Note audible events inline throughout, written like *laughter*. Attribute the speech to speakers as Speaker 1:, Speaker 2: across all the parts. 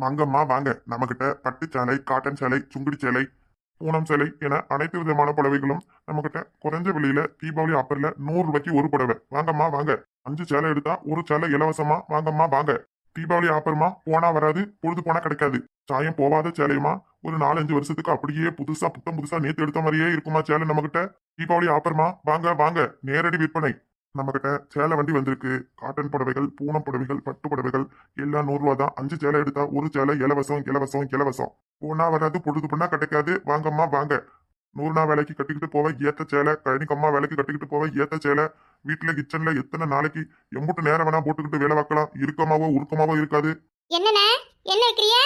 Speaker 1: வாங்கம்மா வாங்க. நம்மகிட்ட பட்டு சேலை காட்டன் சேலை சுங்குடி சேலை பூனம் சேலை என அனைத்து விதமான புடவைகளும் நம்மகிட்ட குறைஞ்ச விலையில தீபாவளி ஆஃபர்ல நூறு ரூபாய்க்கு ஒரு புடவை. வாங்கம்மா வாங்க. அஞ்சு சேலை எடுத்தா ஒரு சேலை இலவசமா? வாங்கம்மா வாங்க. தீபாவளி ஆஃபர்மா போனா வராது பொழுது போனா கிடைக்காது. சாயம் போவாத சேலையுமா? ஒரு நாலஞ்சு வருஷத்துக்கு அப்படியே புதுசா புத்தம் புதுசா நேத்து எடுத்த மாதிரியே இருக்குமா சேலை நம்மகிட்ட? தீபாவளி ஆஃபர்மா வாங்க வாங்க. நேரடி விற்பனை. நம்மகிட்ட சேலை வண்டி வந்திருக்கு. காட்டன் புடவைகள் பூனம் புடவைகள் பட்டு புடவைகள் எல்லாம் நூறு ரூபா தான். அஞ்சு சேலை எடுத்தா ஒரு சேலை இலவசம் இலவசம் இலவசம். போனா வராது பொழுது பண்ணா கிடைக்காது வாங்கம்மா வாங்க. நூறு நாள் வேலைக்கு கட்டிக்கிட்டு போவ ஏத்த சேலை. கழனிக்கம்மா வேலைக்கு கட்டிக்கிட்டு போவ ஏத்த சேலை. வீட்டுல கிச்சன்ல எத்தனை நாளைக்கு எம்புட்டு நேரம் வேணா போட்டுக்கிட்டு வேலை பார்க்கலாம். இருக்கமாவோ உருக்கமாவோ இருக்காது.
Speaker 2: என்னண்ணே? என்ன வைக்கிறிய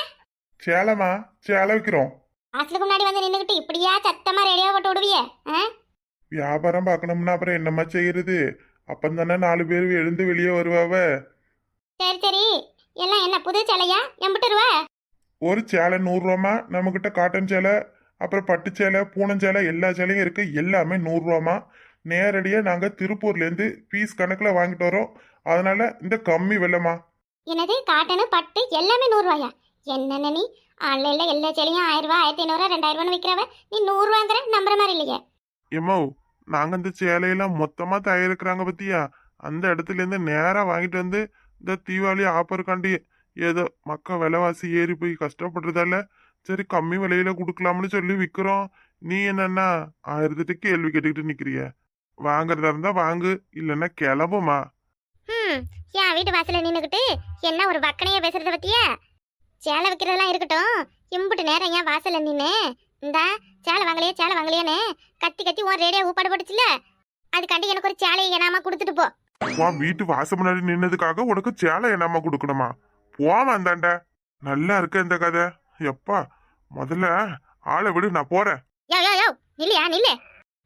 Speaker 3: சேலைமா சேலை வைக்கிறோம்.
Speaker 2: வாசலுக்கு முன்னாடி வந்து நின்றுக்கிட்டு இப்படியா சத்தமா ரெடியா போட்டு விடுவிய?
Speaker 3: வியாபாரம் பார்க்கணும்னா அப்புறம் என்னம்மா செய்யறது? அப்பந்தானே நாலு பேர் எழுந்து வெளியே வருவாவ?
Speaker 2: சரி சரி. எல்லாம் என்ன புது சேலையா? எம்பிட்டு ரூபா
Speaker 3: ஒரு சேலை நூறுரூவாமா நம்மக்கிட்ட காட்டன் சேலை அப்புறம் பட்டு சேலை பூனம் சேலை எல்லா சேலையும் இருக்கு. எல்லாமே நூறுரூவாமா நேரடியாக நாங்கள் திருப்பூர்லேருந்து பீஸ் கணக்கில் வாங்கிட்டு வரோம். அதனால இந்த கம்மி விலைமா
Speaker 2: என்னது? காட்டனு பட்டு எல்லாமே நூறுரூவாயா என்னென்ன நீ? ஆன்லைன்ல எல்லா சேலையும் ஆயிரம் ரூபாய் ஆயிரத்தி ஐநூறுவா ரெண்டாயிரம் ரூபான்னு விற்கிறவ நீ நூறுரூவாங்கிற நம்புற மாதிரி இல்லையே.
Speaker 3: எம்மோ நாங்கள் இந்த சேலையெல்லாம் மொத்தமாக தயாரிக்கிறாங்க பத்தியா? அந்த இடத்துலேருந்து நேராக வாங்கிட்டு வந்து இந்த தீபாவளி ஆஃபருக்காண்டி ஏதோ மக்க விலைவாசி ஏறி போய் கஷ்டப்படுறதால சரி கம்மி விலையில கொடுக்கலாம்னு சொல்லி விற்கிறோம் நீ என்னன்னா ஆயிரத்திட்டு கேள்வி கேட்டுக்கிட்டு நிக்கிறிய? வாங்குறதா இருந்தா வாங்கு இல்லைன்னா கிளம்புமா?
Speaker 2: என் வீட்டு வாசல நின்றுக்கிட்டு என்ன ஒரு வக்கனையா பேசுறத பத்தியா? சேலை விற்கிறதெல்லாம் இருக்கட்டும். இம்புட்டு நேரம் ஏன் வாசல்ல நின்னு இந்தா சேலை வாங்கலையே சேலை வாங்கலையேன்னு கத்தி கத்தி உன் ரேடியோ ஊப்பாடு போட்டுச்சுல அதுக்காண்டி எனக்கு ஒரு சேலையை எனாமா கொடுத்துட்டு போ.
Speaker 3: உன் வீட்டு வாசல் முன்னாடி நின்னதுக்காக உனக்கு சேலை என்னம்மா கொடுக்கணுமா? போமா அந்தாண்ட நல்லா இருக்கு இந்த கதை. எப்பா முதல்ல ஆளை விடு நான் போறேன்.
Speaker 2: யோ யோ யோ நில்லையா நில்லு.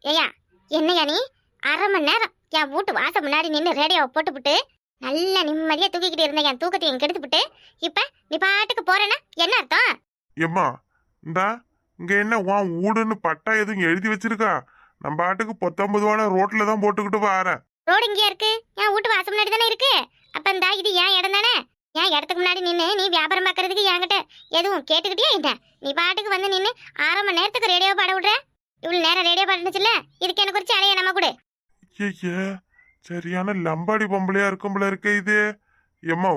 Speaker 2: ஏயா என்னையா நீ? அரை மணி நேரம் என் வீட்டு வாசல் முன்னாடி நின்று ரேடியோவை போட்டுப்புட்டு நல்ல நிம்மதியா தூக்கிக்கிட்டு இருந்த என் தூக்கத்தை என் கெடுத்துப்புட்டு. இப்ப நீ பாட்டுக்கு போறேன்னா என்ன அர்த்தம்?
Speaker 3: எம்மா இந்தா இங்க என்ன உன் ஊடுன்னு பட்டா எதுவும் எழுதி வச்சிருக்கா? நம்ம பாட்டுக்கு பத்தொன்பதுவான ரோட்ல தான் போட்டுக்கிட்டு வரேன்
Speaker 2: ரோடு இங்கேயா இருக்கு? என் வீட்டு வாசல் முன்னாடி தானே இருக்கு? அப்ப இந்த இது ஏன் இடம் தானே? என் இடத்துக்கு முன்னாடி நின்று நீ வியாபாரம் பார்க்கறதுக்கு என்கிட்ட எதுவும் கேட்டுக்கிட்டே என்ன? நீ பாட்டுக்கு வந்து நின்று அரை மணி நேரத்துக்கு ரேடியோ பாட விடுற? இவ்வளவு நேரம் ரேடியோ பாடுச்சுல இதுக்கு எனக்கு ஒரு சேலையை நம்ம கொடு.
Speaker 3: ஐயே சரியான லம்பாடி பொம்பளையா இருக்கும் போல இருக்க இது. எம்மா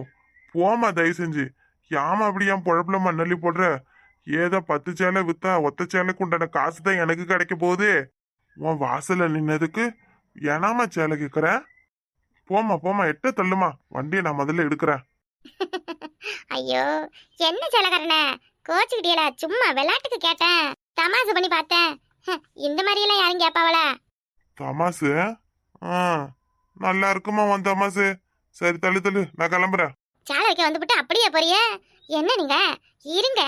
Speaker 3: போமா தயவு செஞ்சு. யாமா அப்படி என் பொழப்புல மண்ணள்ளி போடுற? ஏதோ பத்து சேலை வித்தா ஒத்த சேலைக்கு உண்டான காசு தான் எனக்கு கிடைக்க போகுது. உன் வாசல்ல நின்னதுக்கு ஏனாமா சேலை கேட்குறேன் போமா போமா எட்ட தள்ளுமா. வண்டியை நான் முதல்ல எடுக்கிறேன். *laughs*
Speaker 2: ஐயோ என்ன சேலைக்காரனே? கோச்சுக்கிட்டியலா சும்மா விளையாட்டுக்கு கேட்டேன். தமாசு பண்ணி பார்த்தேன். இந்த மாதிரி எல்லாம் யாரும் கேட்பாவளா?
Speaker 3: தமாசு? ஆ நல்லா இருக்குமா உன் தமாசு? சரி தள்ளு தள்ளு நான் கிளம்புறேன்.
Speaker 2: சேலை வைக்க வந்துவிட்டு அப்படியே போறிய? என்ன நீங்க? இருங்க.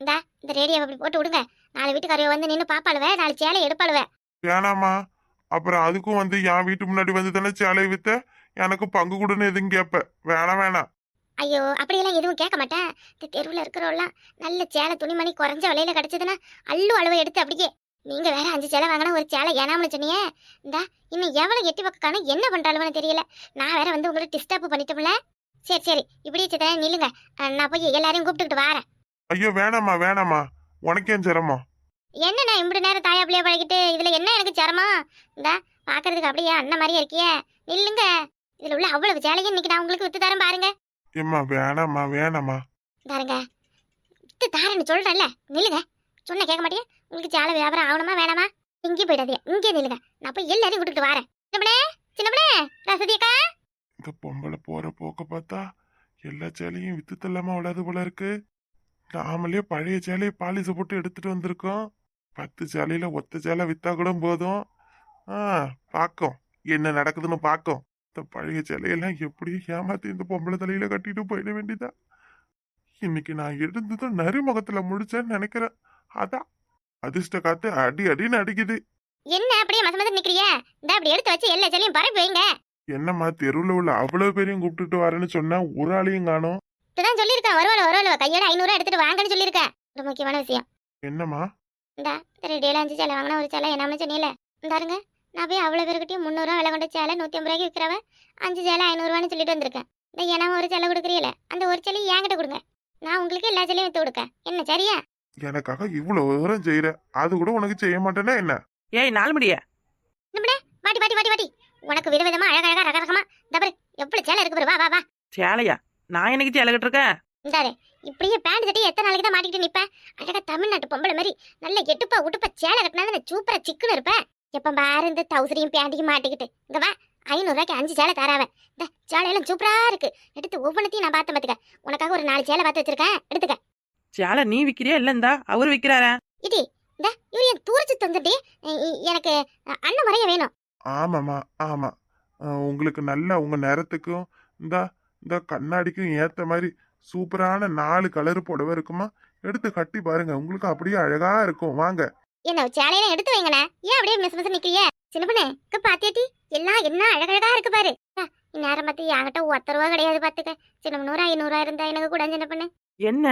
Speaker 2: இந்தா இந்த ரேடியோ அப்படி போட்டு விடுங்க. நாலு வீட்டுக்காரையோ வந்து நின்று பாப்பாளுவ நாலு சேலை எடுப்பாளுவ.
Speaker 3: வேணாமா அப்புறம் அதுக்கும் வந்து என் வீட்டு முன்னாடி வந்து தானே சேலை வித்த? எனக்கு பங்கு கொடுன்னு எதுவும் கேப்ப. வேணாம் வேணாம்
Speaker 2: ஐயோ அப்படியெல்லாம் எதுவும் கேட்க மாட்டேன். இந்த தெருவில் இருக்கிறவெல்லாம் நல்ல சேலை துணிமணி குறைஞ்ச விலையில கிடைச்சதுன்னா அள்ளு அளவு எடுத்து அப்படியே நீங்க வேற அஞ்சு சேலை வாங்கினா ஒரு சேலை ஏனாமனு சொன்னீங்க? இந்தா இன்னும் எவ்வளவு எட்டி பக்கான என்ன பண்றாளுன்னு தெரியல. நான் வேற வந்து உங்களை டிஸ்டர்ப் பண்ணிட்டோம்ல? சரி சரி இப்படியே நில்லுங்க. நான் போய் எல்லாரையும் கூப்பிட்டுக்கிட்டு வரேன்.
Speaker 3: ஐயோ வேணாமா வேணாமா உனக்கே சிரமம்?
Speaker 2: என்னண்ணா இப்படி நேரம் தாயா பிள்ளைய பழகிட்டு? இதுல என்ன எனக்கு சிரமம்? இந்தா பாக்குறதுக்கு அப்படியே அண்ணன் மாதிரியே இருக்கியே. நில்லுங்க. இதுல உள்ள அவ்வளவு சேலையும் இன்னைக்கு நான் உங்களுக்கு வித்து தரேன் பாருங்க.
Speaker 3: ஏம்மா வேணாமா வேணாமா
Speaker 2: பாருங்க. வித்து தாரேன்னு சொல்றேன்ல. நில்லுங்க. சொன்ன கேட்க மாட்டியா? உங்களுக்கு சேலை வியாபாரம் ஆகணுமா வேணாமா? இங்கே போயிடாதீங்க. இங்கே நில்லுங்க. நான் போய் எல்லாரையும் கூட்டிட்டு வரேன். சின்னப்பனே சின்னப்பனே ரசதி அக்கா.
Speaker 3: இந்த பொம்பளை போற போக்க பார்த்தா எல்லா சேலையும் வித்து தள்ளாம விடாது போல இருக்கு. நாமளே பழைய சேலையை பாலிச போட்டு எடுத்துட்டு வந்திருக்கோம். பத்து சேலையில ஒத்த சேலை வித்தா கூட போதும். ஆ பாக்கும். என்ன நடக்குதுன்னு பாக்கும். இந்த பழைய சேலையெல்லாம் எப்படி ஏமாத்தி இந்த பொம்பளை தலையில கட்டிட்டு போயிட வேண்டியதா? இன்னைக்கு நான் எழுந்ததும் நறுமுகத்துல முடிச்சேன்னு நினைக்கிறேன். அதான் அதிர்ஷ்ட காத்து அடி அடின்னு அடிக்குது.
Speaker 2: என்ன அப்படியே மச நிக்கிறிய? இந்த அப்படி எடுத்து வச்சு எல்லா சேலையும் பரப்பி வைங்க.
Speaker 3: என்னம்மா தெருவுல உள்ள அவ்வளவு பேரையும் கூப்பிட்டுட்டு வரேன்னு சொன்னா ஒரு ஆளையும் காணோம்.
Speaker 2: இப்பதான் சொல்லியிருக்கேன். வருவாள் வருவாள் கையோட ஐநூறுவா எடுத்துட்டு வாங்கன்னு சொல்லியிருக்கேன். ஒரு முக்கியமான விஷயம்.
Speaker 3: என்னம்மா?
Speaker 2: இந்தா இந்த ரெடியில் அஞ்சு சேலை வாங்கினா ஒரு சேலை என்ன சொன்னீல இந்தாருங்க நான் போய் அவ்வளோ பேருக்கிட்டையும் முந்நூறுவா விலை கொண்ட சேலை நூற்றி ஐம்பது ரூபாய்க்கு விற்கிறவ அஞ்சு சேலை ஐநூறுவான்னு சொல்லிட்டு வந்திருக்கேன். இந்த ஏன்னா ஒரு சேலை கொடுக்குறீல? அந்த ஒரு சேலை என்கிட்ட கொடுங்க. நான் உங்களுக்கு எல்லா சேலையும் வித்து கொடுக்க என்ன சரியா?
Speaker 3: எனக்காக இவ்வளவு தூரம் செய்யற அது கூட உனக்கு செய்ய மாட்டேன்னா என்ன?
Speaker 4: ஏய் நாலு முடிய
Speaker 2: வாட்டி வாட்டி வாட்டி வாட்டி உனக்கு விதவிதமா அழகழகா ரக ரகமா இந்த பாரு எவ்வளவு சேலை இருக்கு பாரு வா வா வா.
Speaker 4: சேலையா? நான் எனக்கு சேலை கட்டிருக்கேன்
Speaker 2: இந்தாரு இப்படியே பேண்ட் சட்டி எத்தனை நாளைக்கு தான் மாட்டிக்கிட்டு நிப்ப அழகா தமிழ்நாட்டு பொம்பளை மாதிரி நல்ல எட்டுப்பா உட்டுப்பா சேலை கட்டினா சூப்பரா சிக்குன்னு இருப்ப எப்ப பாரு இந்த தௌசரியும் பேண்டையும் மாட்டிக்கிட்டு. இங்க வா ஐநூறு ரூபாய்க்கு அஞ்சு சேலை தராவன் இந்த சேலையெல்லாம் சூப்பரா இருக்கு. எடுத்து ஒவ்வொன்றத்தையும் நான் பார்த்து பாத்துக்க. உனக்காக ஒரு நாலு சேலை பார்த்து வச்சிருக்கேன். எடுத்துக்க.
Speaker 4: சேலை நீ விக்கிறியா இல்ல இந்தா அவர் விக்கிறாரா?
Speaker 2: இடி இந்த இவரு என் தூரச்சு தந்துட்டு எனக்கு அண்ணன் முறைய வேணும்.
Speaker 3: ஆமாம்மா ஆமா. அஹ் உங்களுக்கு நல்ல உங்க நேரத்துக்கும் இந்த இந்த கண்ணாடிக்கும் ஏத்த மாதிரி சூப்பரான நாலு கலர் புடவை இருக்குமா? எடுத்து கட்டி பாருங்க. உங்களுக்கு அப்படியே அழகா இருக்கும். வாங்க.
Speaker 2: என்ன சேலையெல்லாம் எடுத்து வைங்கண்ணே. ஏன் அப்படியே மிஸ் மிஸ் நிக்கிறிய சின்ன பொண்ணு இங்க பாத்தியாட்டி எல்லாம் என்ன அழகழகா இருக்கு பாரு. இந்நேரம் பார்த்து என்கிட்ட ஒத்த ரூபா கிடையாது பாத்துக்க சின்ன நூறா ஐநூறா இருந்தா எனக்கு கூட சின்ன பொண்ணு.
Speaker 4: என்ன?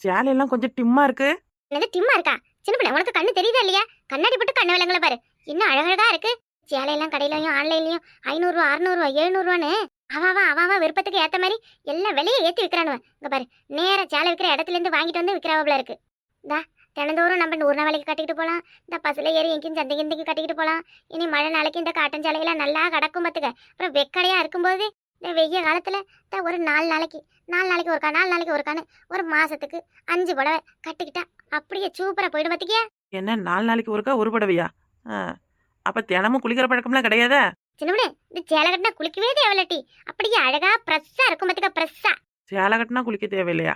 Speaker 4: சேலையெல்லாம் கொஞ்சம் டிம்மா இருக்கு?
Speaker 2: என்னது டிம்மா இருக்கா? சின்ன பிள்ளை உனக்கு கண்ணு தெரியுதா இல்லையா? கண்ணாடி போட்டு கண்ணு விலங்குல பாரு. என்ன அழகழகா இருக்கு. சேலையெல்லாம் கடையிலயும் ஆன்லைன்லயும் ஐநூறுரூவா அறுநூறுவா எழுநூறுவான்னு அவாவா அவாவா விருப்பத்துக்கு ஏத்த மாதிரி எல்லாம் விலையை ஏற்றி விற்கிறானுவன் இங்கே பாரு நேராக சேலை விற்கிற இடத்துல இருந்து வாங்கிட்டு வந்து விற்கிறாவில் இருக்கு. இந்தா தினந்தோறும் நம்ம நூறு நாளைக்கு கட்டிக்கிட்டு போகலாம் இந்த பசுல ஏறி எங்கேயும் சந்தைக்கு கிந்தைக்கு கட்டிக்கிட்டு போகலாம் இனி மழை நாளைக்கு இந்த காட்டன் சேலையெல்லாம் நல்லா கிடக்கும் பார்த்துக்க அப்புறம் வெக்கடையா இருக்கும்போது இந்த வெய்ய காலத்துல இந்த ஒரு நாலு நாளைக்கு நாலு நாளைக்கு ஒருக்கா நாலு நாளைக்கு ஒருக்கான்னு ஒரு மாசத்துக்கு அஞ்சு புடவை கட்டிக்கிட்டா அப்படியே சூப்பரா போயிடும் பார்த்துக்கியா
Speaker 4: என்ன நாலு நாளைக்கு ஒருக்கா ஒரு புடவையா? அப்போ அப்ப தினமும் குளிக்கிற பழக்கம்லாம் கிடையாதா?
Speaker 2: சின்னவனே இந்த சேலை கட்டினா குளிக்கவே தேவையில்லட்டி அப்படியே அழகா பிரஸ்ஸா இருக்கும் பார்த்துக்க பிரஸ்ஸா
Speaker 4: சேலை கட்டினா குளிக்க தேவையில்லையா?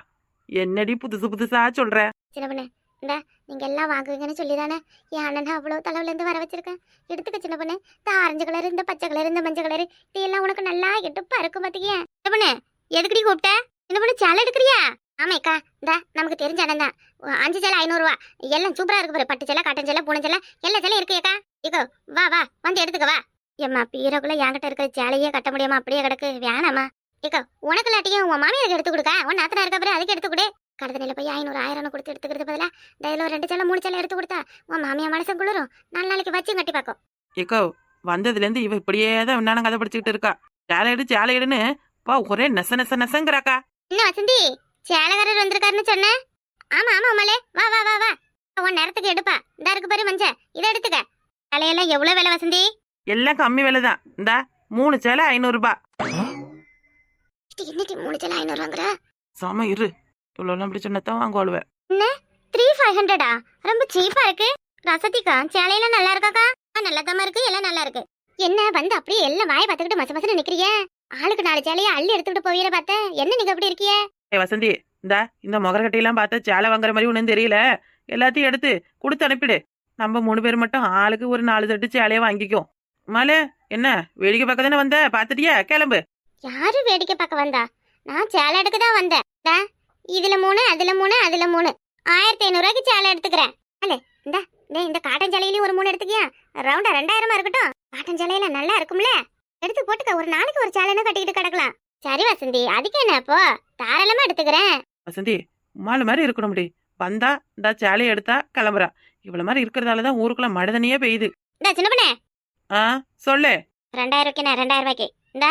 Speaker 4: என்னடி புதுசு புதுசா சொல்ற?
Speaker 2: சின்னவனே இந்த நீங்க எல்லாம் வாங்குவீங்கன்னு சொல்லி தானே என் அண்ணன் அவ்வளோ தலைவுல இருந்து வர வச்சிருக்கேன். எடுத்துக்க சின்ன பொண்ணு இந்த ஆரஞ்சு கலர் இந்த பச்சை கலர் இந்த மஞ்சள் கலர் இது எல்லாம் உனக்கு நல்லா எடுப்பா இருக்கும் சின்ன பொண்ணு எதுக்குடி கூப்பிட்ட? சின்ன பொண்ணு சேலை எடுக்கிறியா? ஆமாக்கா இந்த நமக்கு தெரிஞ்ச அண்ணன் தான். அஞ்சு சேலை ஐநூறுரூவா எல்லாம் சூப்பரா இருக்கு பாரு பட்டு சேலை காட்டன் சேலை பூனை சேலை எல்லா சேலையும் இருக்குக்கா இக்கோ வா வா வந்து எடுத்துக்க வா. ஏம்மா பீரோக்குள்ள என்கிட்ட இருக்கிற சேலையே கட்ட முடியாம அப்படியே கிடக்கு. வேணாமா இக்கோ உனக்கு இல்லாட்டியும் உன் மாமியாருக்கு எடுத்து கொடுக்க? உன் நாத்தனா இருக்க அப்புறம் அதுக்கு எடுத்து கொடு. கடத்தனையில போய் ஐநூறு ஆயிரம் கொடுத்து எடுத்துக்கிறது பதிலா தையில ஒரு ரெண்டு சேலை மூணு சேலை எடுத்து கொடுத்தா உன் மாமியா மனசம் குளிரும். நாலு நாளைக்கு வச்சு கட்டி பார்க்கும்
Speaker 4: ஏக்கோ வந்ததுல இருந்து இவ இப்படியே தான் நானும் கதை படிச்சுக்கிட்டு இருக்கா. சேலை எடு சேலை எடுன்னு பா ஒரே நெச நெச நெசங்கிறாக்கா.
Speaker 2: என்ன வசந்தி? சேலைக்காரர் வந்திருக்காருன்னு சொன்னேன் ஆமா ஆமா உமாலே. வா வா வா வா. உன் நேரத்துக்கு எடுப்பா. இந்த இருக்கு பாரு மஞ்ச. இதை எடுத்துக்க. சேலையெல்லாம் எவ்வளவு விலை வசந்தி?
Speaker 4: எல்லாம் கம்மி விலை தான் இந்தா மூணு சேலை ஐநூறு ரூபாய்
Speaker 2: இன்னைக்கு மூணு சேலை ஐநூறு வாங்குற?
Speaker 4: சம இரு. இவ்வளோலாம் இப்படி சொன்னதான் வாங்குவாளுவேன்
Speaker 2: த்ரீ ஃபைவ் ஹண்ட்ரடா ரொம்ப சீப்பா இருக்கு. ரசதிக்கா சேலையெல்லாம் நல்லா இருக்காக்கா? ஆ, நல்லதாம்மா இருக்கு. எல்லாம் நல்லா இருக்கு. என்ன வந்து அப்படியே எல்லாம் வாயை பார்த்துக்கிட்டு மச மசன்னு நிக்கிறிய? ஆளுக்கு நாலு சேலையை அள்ளி எடுத்துக்கிட்டு போவீர பார்த்தேன் என்ன நீங்க அப்படி இருக்கிய?
Speaker 4: ஏ வசந்தி இந்தா இந்த முகரக்கட்டையெல்லாம் பார்த்தா சேலை வாங்குற மாதிரி ஒன்றும் தெரியல. எல்லாத்தையும் எடுத்து கொடுத்து அனுப்பிடு. நம்ம மூணு பேர் மட்டும் ஆளுக்கு ஒரு நாலு தட்டு சேலையை வாங்கிக்கும் மாலே என்ன வேடிக்கை பார்க்க தானே வந்த? பார்த்துட்டியா? கிளம்பு.
Speaker 2: யாரு வேடிக்கை பார்க்க வந்தா? நான் சேலை எடுக்க தான் வந்தேன். இந்தா, இதுல மூணு அதுல மூணு அதுல மூணு. ஆயிரத்தி ஐநூறுரூவாய்க்கு சேலை எடுத்துக்கிறேன். அல்ல இந்த இந்த இந்த காட்டன் சேலையிலயும் ஒரு மூணு எடுத்துக்கியா? ரவுண்டா ரெண்டாயிரமா இருக்கட்டும். காட்டன் சேலையில நல்லா இருக்கும்ல? எடுத்து போட்டுக்க ஒரு நாளைக்கு ஒரு சேலைன்னு கட்டிக்கிட்டு கிடக்கலாம். சரி வசந்தி அதுக்கு என்ன அப்போ தாராளமா எடுத்துக்கிறேன்.
Speaker 4: வசந்தி மாலு மாதிரி இருக்கணும் முடி வந்தா இந்த சேலையை எடுத்தா கிளம்புறா. இவ்வளவு மாதிரி இருக்கிறதால தான் ஊருக்குள்ள மழை பெய்யுது.
Speaker 2: இந்த சின்ன பண்ணே
Speaker 4: ஆ சொல்லு.
Speaker 2: ரெண்டாயிரம் ரூபாய்க்கு ரெண்டாயிரம் ரூபாய்க்கு இந்த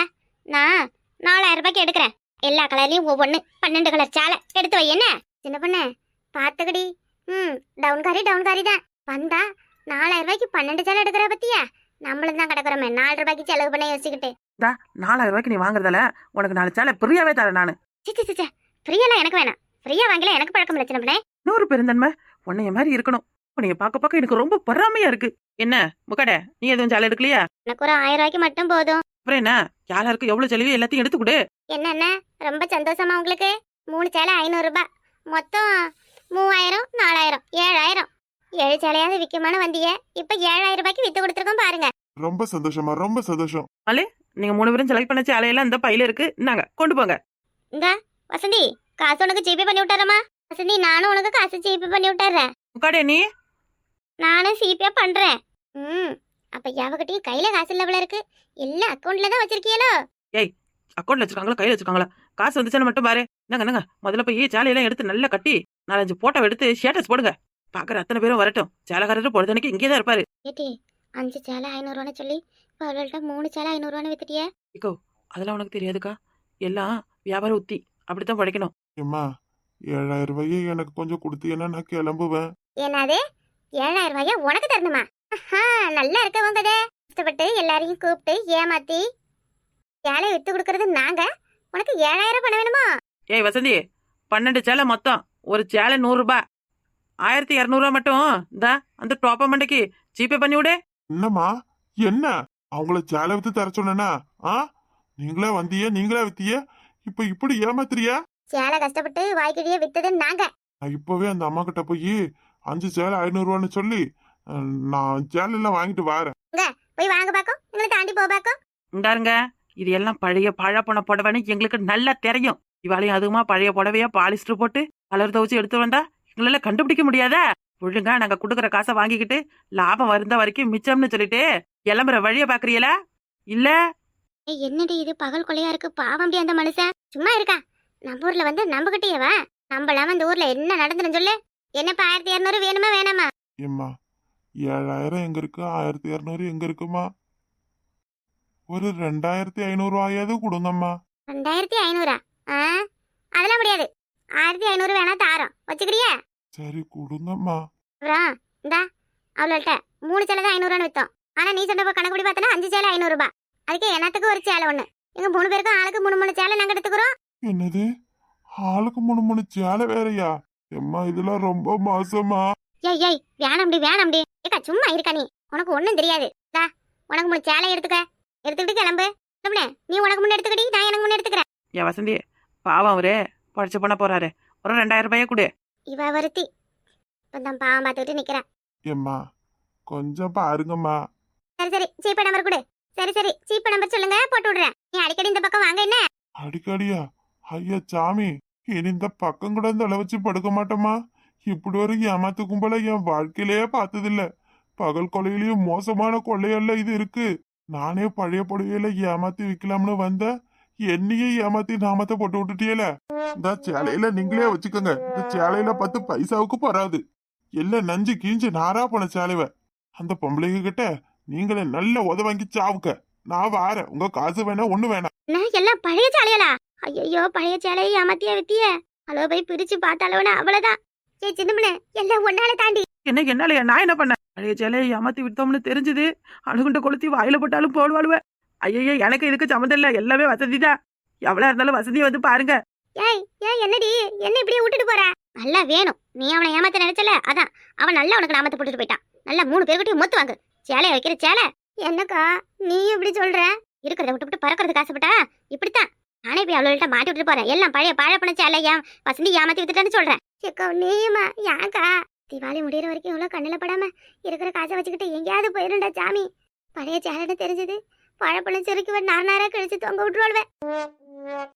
Speaker 2: நான் நாலாயிரம் ரூபாய்க்கு எடுக்கிறேன். எல்லா கலர்லயும் ஒவ்வொன்று பன்னெண்டு கலர் சேலை. எடுத்து வை என்ன? சின்ன பொண்ணு பார்த்துக்கடி ம் டவுன் காரி டவுன் காரி தான். வந்தா நாலாயிரம் ரூபாய்க்கு பன்னெண்டு சேலை எடுக்கிற பத்தியா? நம்மளும் தான் கிடக்குறோமே நாலு ரூபாய்க்கு செலவு பண்ண யோசிச்சுக்கிட்டு.
Speaker 4: நாலாயிரம் ரூபாய்க்கு நீ வாங்குறதால உனக்கு நாலு சேலை ஃப்ரீயாவே தரேன் நான்.
Speaker 2: சிச்சி சிச்சா ஃப்ரீயெல்லாம் எனக்கு வேணாம். ஃப்ரீயா வாங்கல எனக்கு பழக்கம் இல்லை சின்ன பொண்ணே.
Speaker 4: இன்னொரு பெருந்தன்மை உன்னைய மாதிரி இருக்கணும். உன்னைய பார்க்க பார்க்க எனக்கு ரொம்ப பொறாமையா இருக்கு. என்ன? முக்கடை நீ எதுவும் சேலை எடுக்கலையா?
Speaker 2: எனக்கு ஒரு ஆயிரம் ரூபாய்க்கு மட்டும் போதும்.
Speaker 4: அப்புறம் என்ன? யாருக்கு எவ்வளவு செலவு எல்லாத்தையும் எடுத்து கொடு.
Speaker 2: என்னென்ன ரொம்ப சந்தோஷமா உங்களுக்கு? மூணு சேலை ஐநூறு ரூபாய். மொத்தம் மூவாயிரம் நாலாயிரம் ஏழாயிரம். ஏழு சேலையாவது விற்குமான வந்திய. இப்ப ஏழாயிரம் ரூபாய்க்கு வித்து கொடுத்துருக்கோம் பாருங்க.
Speaker 3: ரொம்ப சந்தோஷமா ரொம்ப சந்தோஷம்.
Speaker 4: நீங்க மூணு பேரும் செலக்ட் பண்ண சேலையெல்லாம் இந்த பையில இருக்கு. இந்தாங்க கொண்டு போங்க.
Speaker 2: இந்த வசந்தி காசு உனக்கு ஜிபே பண்ணி விட்டாரமா வசந்தி நானும் உனக்கு காசு ஜிபே பண்ணி விட்டுறேன்.
Speaker 4: முக்காடே நீ?
Speaker 2: நானும் ஜிபே பண்றேன். ம். அப்ப எவகிட்டயும் கையில காசு இல்ல போல இருக்கு. எல்லாம் அக்கௌண்ட்ல தான் வச்சிருக்கீங்களோ
Speaker 4: அக்கௌண்ட்ல வச்சிருக்காங்களா? கையில வச்சிருக்காங்களா? காசு வந்துச்சுன்னு மட்டும் பாரு. என்னங்க என்னங்க? முதல்ல போய் சேலையெல்லாம் எடுத்து நல்லா கட்டி நாலஞ்சு போட்டோ எடுத்து ஸ்டேட்டஸ் போடுங்க. பாக்குற அத்தனை பேரும் வரட்டும். சேலைக்காரரு பொழுதனைக்கு இங்கே தான் இருப்பாரு.
Speaker 2: ஏட்டி அஞ்சு சேலை ஐநூறுவான்னு சொல்லி இப்போ அவள்கிட்ட மூணு சேலை ஐநூறுவான்னு வித்துட்டியே?
Speaker 4: அதெல்லாம் உனக்கு தெரியாதுக்கா. எல்லாம் வியாபார உத்தி. அப்படித்தான் படைக்கணும்.
Speaker 3: ஏம்மா ஏழாயிரம் ரூபாயை எனக்கு கொஞ்சம் கொடுத்தீங்கன்னா நான் கிளம்புவேன்.
Speaker 2: என்னது? ஏழாயிரம் ரூபாய? உனக்கு தரணுமா? நல்லா இருக்க உங்கதே கஷ்டப்பட்டு எல்லாரையும் கூப்பிட்டு ஏமாத்தி சேலை வித்து கொடுக்கறது நாங்க. உனக்கு ஏழாயிரம் பண்ண வேணுமா?
Speaker 4: ஏய் வசந்தி பன்னெண்டு சேலை மொத்தம். ஒரு சேலை நூறுரூபா ஆயிரத்தி இரநூறுவா மட்டும். இந்தா அந்த டோப்பா மண்டைக்கு ஜிபே பண்ணி விடு.
Speaker 3: என்னம்மா? என்ன? அவங்கள சேலை வித்து தர சொன்னேனா? ஆ? நீங்களே வந்தியே? நீங்களே வித்திய? இப்ப இப்படி ஏமாத்துறியா?
Speaker 2: சேலை கஷ்டப்பட்டு வாய்க்கிடியே வித்தது நாங்க.
Speaker 3: நான் இப்பவே அந்த அம்மா கிட்ட போய் அஞ்சு சேலை ஐநூறுவான்னு சொல்லி நான் சேலை எல்லாம் வாங்கிட்டு வரேன்.
Speaker 2: போய் வாங்க பாக்கும் எங்களை தாண்டி போ பாக்கும்
Speaker 4: இந்தாருங்க இது எல்லாம் பழைய பழப்பண புடவைன்னு எங்களுக்கு நல்லா தெரியும். இவாளையும் அதுவுமா பழைய புடவையா பாலிஸ்டர் போட்டு கலர் துவச்சு எடுத்து வந்தா எங்களால கண்டுபிடிக்க முடியாதா? ஒழுங்கா நாங்க கொடுக்குற காசை வாங்கிக்கிட்டு லாபம் வருந்த வரைக்கும் மிச்சம்னு சொல்லிட்டு கிளம்புற வழிய பாக்குறீங்களா? இல்ல?
Speaker 2: என்னடி இது? பகல் கொலையா இருக்கு. பாவம் அந்த மனுஷன். சும்மா இருக்கா? நம்ம ஊர்ல வந்து நம்பகிட்டேவா நம்பலாம இந்த ஊர்ல என்ன நடந்துன்னு சொல்லு. என்னப்பா ஆயிரத்தி இரநூறு வேணுமா வேணாமா?
Speaker 3: ஏழாயிரம் எங்க இருக்கு? ஆயிரத்தி இரநூறு எங்க இருக்குமா? ஒரு ரெண்டாயிரத்தி ஐநூறுவாயாவது கொடுங்கம்மா.
Speaker 2: ரெண்டாயிரத்தி ஐநூறா? ஆ? அதெல்லாம் முடியாது. ஆயிரத்தி ஐநூறு வேணா தாரோம். வச்சுக்கிறியா?
Speaker 3: சரி கொடுங்கம்மா.
Speaker 2: அப்புறம் இந்தா அவள்கிட்ட மூணு சேலை தான் ஐநூறுவான்னு வித்தோம். ஆனா நீ சொன்னப்ப கணக்குப்படி பார்த்தனா அஞ்சு சேலை ஐநூறு ரூபாய் அதுக்கு என்னத்துக்கு ஒரு சேலை ஒண்ணு. எங்க மூணு பேருக்கும் ஆளுக்கு மூணு மூணு சேலை நாங்க எடுத்துக்கிறோம்.
Speaker 3: என்னது? ஆளுக்கு மூணு மூணு சேலை வேறயா? எம்மா இதெல்லாம் ரொம்ப மோசமா.
Speaker 2: ஏய் ஏய் வேணாம்டி வேணாம்டி ஏக்கா சும்மா இருக்கா நீ. உனக்கு ஒண்ணும் தெரியாது. தா உனக்கு மூணு சேலை எடுத்துக்க. எடுத்துக்கிட்டு கிளம்பு. கிளம்புனே நீ உனக்கு முன்ன எடுத்துக்கடி நான் எனக்கு முன்ன எடுத்துக்கிறேன்.
Speaker 4: என் வசந்தி பாவம் அவரு. பழிச்சு பண்ண போறாரு. ஒரு ரெண்டாயிரம் ரூபாய கொடு.
Speaker 2: இவ வருத்தி. இப்போ தான் பாவம் பார்த்துக்கிட்டு நிக்கிறேன்.
Speaker 3: எம்மா கொஞ்சம் பாருங்கம்மா.
Speaker 2: சரி சரி சீப்ப நம்பர் கொடு. சரி சரி சீப்ப நம்பர் சொல்லுங்க போட்டு விடுறேன். நீ அடிக்கடி இந்த பக்கம் வாங்க என்ன?
Speaker 3: அடிக்கடியா? ஐயா சாமி இனி இந்த பக்கம் கூட இந்த வச்சு படுக்க மாட்டோமா? இப்படி வரைக்கும் ஏமாத்து கும்பல என் வாழ்க்கையிலேயே பார்த்ததில்ல. பகல் கொலையிலயும் மோசமான கொள்ளையல்ல இது இருக்கு. நானே பழைய புடவையில ஏமாத்தி விக்கலாம்னு வந்த என்னையே ஏமாத்தி நாமத்தை போட்டு விட்டுட்டியல. இந்த சேலையில நீங்களே வச்சுக்கோங்க. இந்த சேலையில பத்து பைசாவுக்கு போறாது. எல்லாம் நஞ்சு கீஞ்சு நாரா போன சேலைவ. அந்த பொம்பளைங்க கிட்ட நீங்களே நல்ல உத வாங்கி சாவுக்க நான் வாரேன். உங்க காசு வேணா ஒண்ணு வேணாம்.
Speaker 2: நான் எல்லாம் பழைய சேலையலா? ஐயோ பழைய சேலையை ஏமாத்தியா வித்திய அளவு போய் பிரிச்சு பார்த்தாலோன்னு அவ்வளவுதான். ஏ சின்னமனே எல்லாம் ஒன்னால தாண்டி.
Speaker 4: என்ன என்னால நான் என்ன பண்ணேன் பழைய சேலையை ஏமாத்தி விட்டோம்னு தெரிஞ்சது. அணுகுண்ட கொளுத்தி வாயில போட்டாலும் போடுவாளுவ. ஐயோ எனக்கு இதுக்கு சம்மந்தம் இல்ல. எல்லாமே வசதி தான் எவ்வளவு இருந்தாலும் வசதியை வந்து பாருங்க.
Speaker 2: ஏய் ஏய் என்னடி? என்ன இப்படியே விட்டுட்டு போற? நல்லா வேணும். நீ அவனை ஏமாத்த நினைச்சல? அதான். அவன் நல்லா உனக்கு நாமத்தை போட்டுட்டு போயிட்டான். நல்லா மூணு பேர்கிட்டயும் மொத்து வாங்கு. சேலைய வைக்கிற சேலை. என்னக்கா நீ இப்படி சொல்ற? இருக்கிறத விட்டு விட்டு பறக்கிறது காசுப்பட்டா இப்படித்தான். நானே போய் அவள்கிட்ட மாட்டி விட்டுட்டு போறேன். எல்லாம் பழைய பழப்பண சேலை ஏன் வசந்தி ஏமாத்தி வித்துட்டேன்னு சொல்றேன். எக்கோ நீயுமா? யாக்கா தீபாவளி முடிகிற வரைக்கும் இவ்வளோ கண்ணில் படாம இருக்கிற காசை வச்சுக்கிட்டு எங்கேயாவது போயிருண்டா சாமி? பழைய சேலன்னு தெரிஞ்சது. பழப்பழம் சுருக்கி நார் நாராக கழிச்சு தொங்க விட்டுருவாள்வேன்